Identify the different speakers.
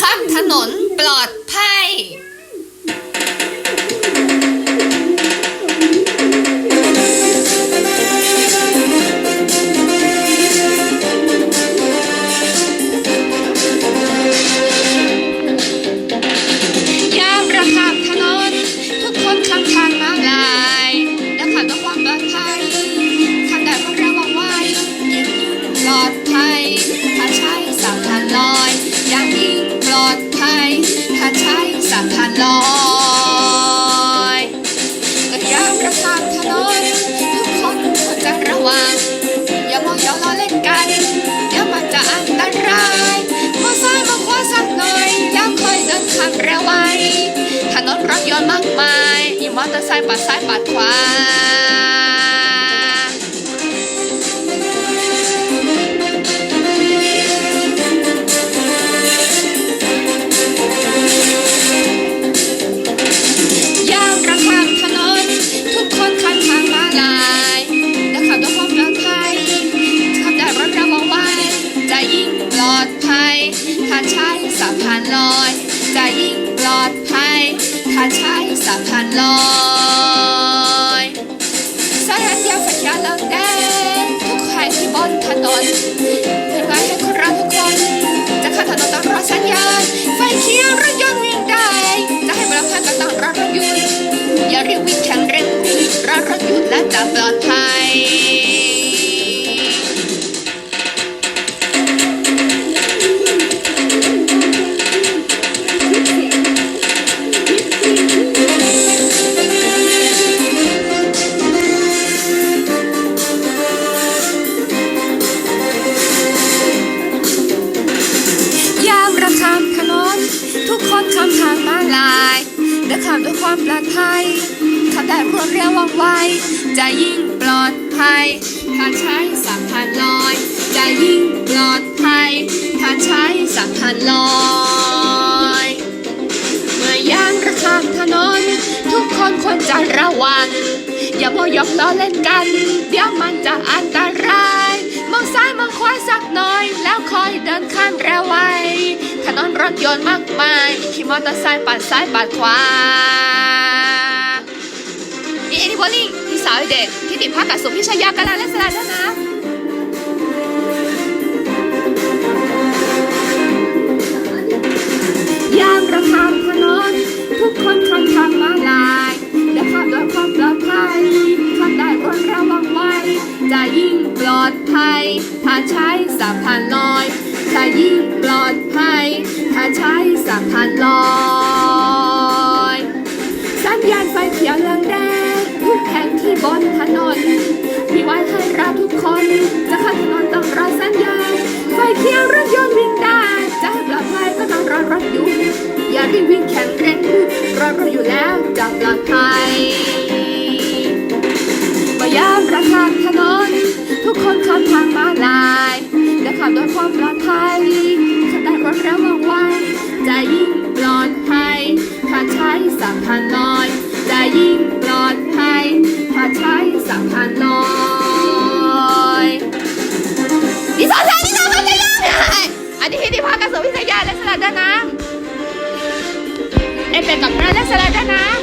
Speaker 1: ข้ามถนนปลอดภัย บด้วยความปลอดภัยขับได้รถระวังไว้จะยิ่งปลอดภัยถ้าใช้สะพานลอย จะยิ่งปลอดภัย ถ้าใช้สะพานลอย นถนนเพื่อไว้ให้คนเราทุกคน จะข้าถนนต้องรอสัญญาณ ไฟเขียวรถยนต์วิ่งได้ จะให้บริการก็ต้องรอรถยนต์อย่ารีบวิ่งแข่งเร่งรอรถยนต์และจะปลอดภัย ความปลอดภัยขับได้รวดเร็วว่องไว จะยิ่งปลอดภัยถ้าใช้สามพันลอย จะยิ่งปลอดภัยถ้าใช้สามพันลอย เมื่อยามระข้ามถนน ทุกคนควรจะระวัง อย่าโมยกล้อเล่นกัน เดี๋ยวมันจะอันตราย มองซ้ายมองขวาสักหน่อย แล้วคอยเดินข้ามเร็วไวถนนรถยนต์มากมายขี่มอเตอร์ไซค์ปัดซ้ายปัดขวา เอ็นนี่บอลลี่พี่สาวเด็กที่ติดภาคกับสุพิชยากาลาและสลาด้วยนะยามระข้ามถนนทุกคนข้ามทางมาลายและข้ามด้วยความปลอดภัยข้ามได้รถระวังไว้ จะยิ่งปลอดภัย ถ้าใช้สามพันลอย จะยิ่งปลอดภัย ถ้าใช้สามพันลอย จะข้ามถนนต้องรอสัญญาณไฟเขียวรถยนต์วิ่งได้จะให้ปลอดภัยก็ต้องรอรถอยู่ อย่ารีบวิ่งแข่งเร่งรอรถอยู่แล้วจะปลอดภัยเมื่อยามระข้าถนน ทุกคนข้ามทางมาลายและขับด้วยความปลอดภัยขับได้รถระวังไว้จะยิ่งปลอดภัยถ้าใช้สามพันลอยจะยิ่งปลอดภัยถ้าใช้สามพันลอย พักกระท